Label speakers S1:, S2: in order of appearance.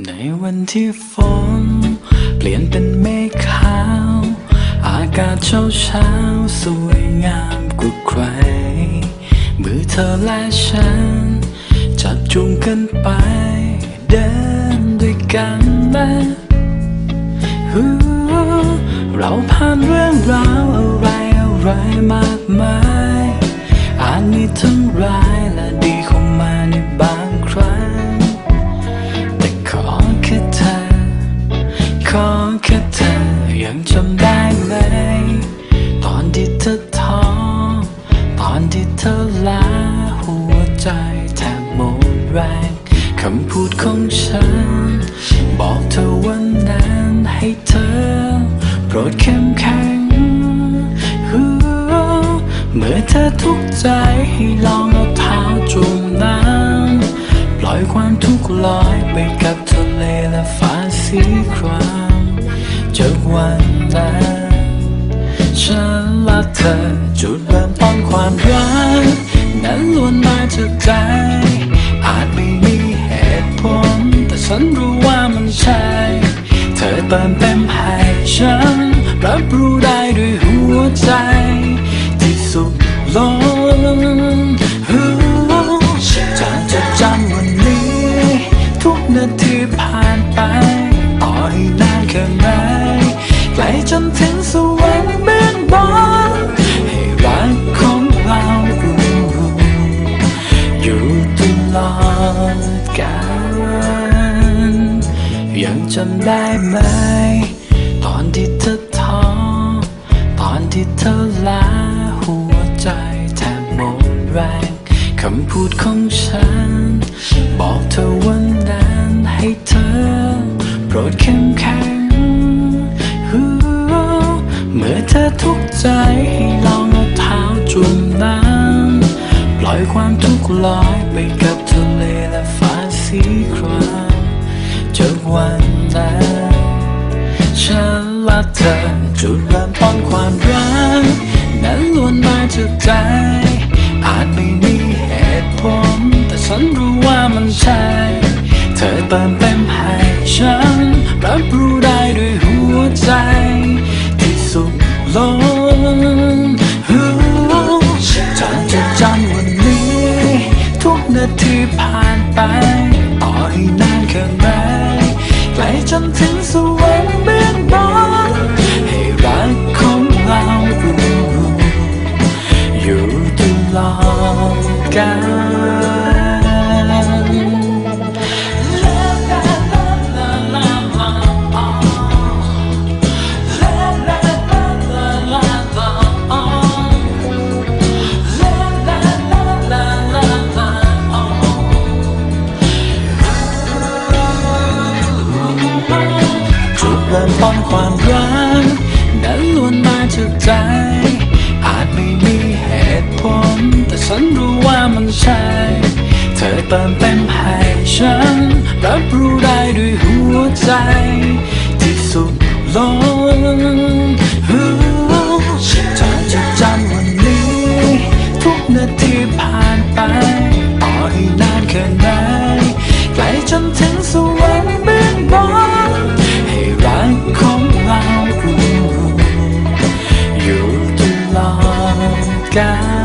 S1: ในวันที่ฝนเปลี่ยนเป็นเมฆขาว อากาศเช้าเช้าสวยงามกว่าใคร มือเธอและฉัน จับจูงกันไป เดินด้วยกันนะเราผ่านเรื่องราวอะไรอะไรมากมาย ที่เธอลาหัวใจแทบหมดแรงคำพูดของฉัน บอกเธอวันนั้นให้เธอ โปรดเข้มแข็ง เมื่อเธอทุกข์ใจให้ลองเอาเท้าจุ่มน้ำปล่อยความทุกข์ลอยไปกับทะเลและฟ้าสีครามจากวันนั้นฉันและเธอจุด ต้นความรัก นั้นล้วนมาจากใจ อาจไม่มีเหตุผล แต่ฉันรู้ว่ามันใช่ เธอเติมเต็มให้ฉัน รับรู้ได้ด้วยหัวใจ ที่สุขล้นจะจดจำวันนี้ ทุกนาทีผ่านไป ต่อให้นานแค่ไหนไกลจนถึงสวรรค์ กาลยังจำได้ไหม ตอนที่เธอท้อ ตอนที่เธอลาหัวใจแทบหมดแรงคำพูดของฉัน บอกเธอวันนั้นให้เธอ โปรดเข้มแข็งเมื่อเธอทุกข์ใจให้ลองเอาเท้าจุ่มน้ำปล่อยความทุกข์ลอยไปกับทะเล จากใจ อาจไม่มีเหตุผล แต่ฉันรู้ว่ามันใช่ เธอเติมเต็มให้ฉัน รับรู้ได้ด้วยหัวใจ ที่สุขล้นฉันจะจำวันนี้ ทุกนาทีผ่านไป ต่อให้นานแค่ไหนไกลจนถึงสวรรค์ จุดเริ่มต้นความรักนั้นล้วนมาจากใจ ใช่เธอเติมเต็มให้ฉัน รับรู้ได้ด้วยหัวใจ ที่สุขล้นฮู้จะจดจำวันนี้ ทุกนาทีผ่านไป ต่อให้นานแค่ไหนไกลจนถึงสวรรค์เบื้องบนให้รักของเราอยู่ตลอดกาล